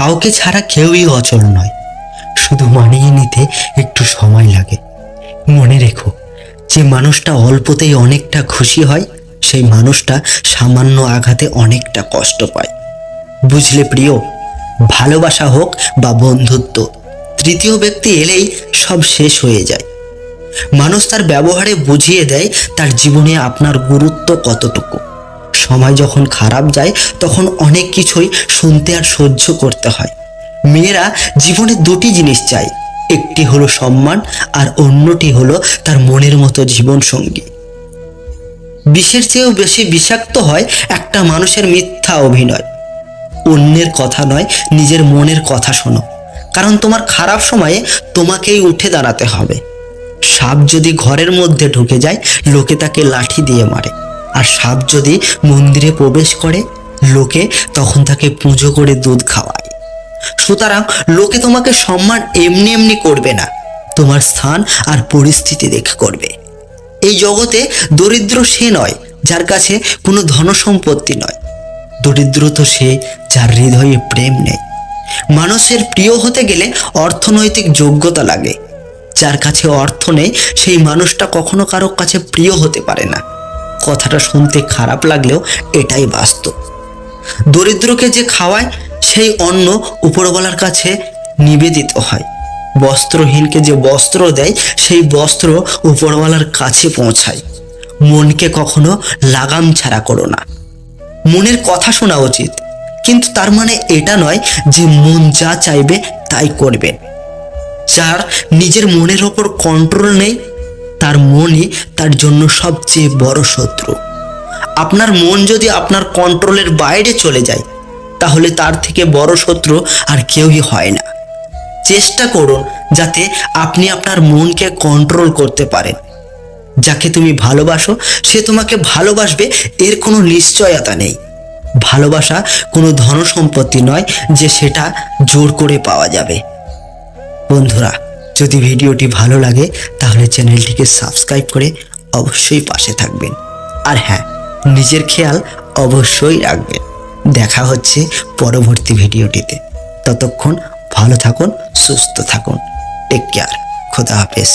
কাউকে ছাড়া কেউই অচল নয়। শুধু মানিয়ে নিতে একটু সময় লাগে। মনে রেখো, যে মানুষটা অল্পতেই অনেকটা খুশি হয়, সেই মানুষটা সামান্য আঘাতে অনেকটা কষ্ট পায়। বুঝলে প্রিয়, ভালোবাসা হোক বা বন্ধুত্ব, তৃতীয় ব্যক্তি এলেই সব শেষ হয়ে যায়। মানুষ তার ব্যবহারে বুঝিয়ে দেয়, তার জীবনে আপনার গুরুত্ব কতটুকু। সময় যখন খারাপ যায়, তখন অনেক কিছুই শুনতে আর সহ্য করতে হয়। মেয়েরা জীবনে দুটি জিনিস চায়, একটি হলো সম্মান আর অন্যটি হলো তার মনের মতো জীবন সঙ্গী বিষের চেয়েও বেশি বিষাক্ত হয় একটা মানুষের মিথ্যা অভিনয়। অন্যের কথা নয়, নিজের মনের কথা শোনো। কারণ তোমার খারাপ সময়ে তোমাকেই উঠে দাঁড়াতে হবে। সাপ যদি ঘরের মধ্যে ঢুকে যায়, লোকে তাকে লাঠি দিয়ে মারে। আর সাপ যদি মন্দিরে প্রবেশ করে লোকে, তখন তাকে পুজো করে দুধ খাওয়ায়। সুতরাং লোকে তোমাকে সম্মান এমনি এমনি করবে না। তোমার স্থান আর পরিস্থিতি দেখে করবে। এই জগতে দরিদ্র সে নয় যার কাছে কোনো ধনসম্পত্তি নয়। দরিদ্র তো সে যার হৃদয়ে প্রেম নেই। মানুষের প্রিয় হতে গেলে অর্থনৈতিক যোগ্যতা লাগে। যার কাছে অর্থ নেই, সেই মানুষটা কখনো কারও কাছে প্রিয় হতে পারে না। কথাটা শুনতে খারাপ লাগলেও এটাই বাস্তব। দরিদ্রকে যে খাওয়ায়, সেই অন্ন উপরওয়ালার কাছে নিবেদিত হয়। বস্ত্রহীনকে যে বস্ত্র দেয়, সেই বস্ত্র উপরওয়ালার কাছে পৌঁছায়। মনকে কখনো লাগাম ছাড়া করো না। মনের কথা শোনা উচিত, কিন্তু তার মানে এটা নয় যে মন যা চাইবে তাই করবে। যার নিজের মনের ওপর কন্ট্রোল নেই তার মনই তার জন্য সবচেয়ে বড় শত্রু। আপনার মন যদি আপনার কন্ট্রোলের বাইরে চলে যায়, তাহলে তার থেকে বড় শত্রু আর কেউই হয় না। চেষ্টা করুন যাতে আপনি আপনার মনকে কন্ট্রোল করতে পারেন। যাকে তুমি ভালোবাসো, সে তোমাকে ভালোবাসবে, এর কোনো নিশ্চয়তা নেই। ভালোবাসা কোনো ধনসম্পত্তি নয় যে সেটা জোর করে পাওয়া যাবে। বন্ধুরা যদি ভিডিওটি ভালো লাগে, তাহলে চ্যানেলটিকে সাবস্ক্রাইব করে অবশ্যই পাশে থাকবেন। আর হ্যাঁ নিজের খেয়াল অবশ্যই রাখবেন। দেখা হচ্ছে পরবর্তী ভিডিওটিতে। ততক্ষণ ভালো থাকুন, সুস্থ থাকুন। টেক কেয়ার খোদা হাফেজ।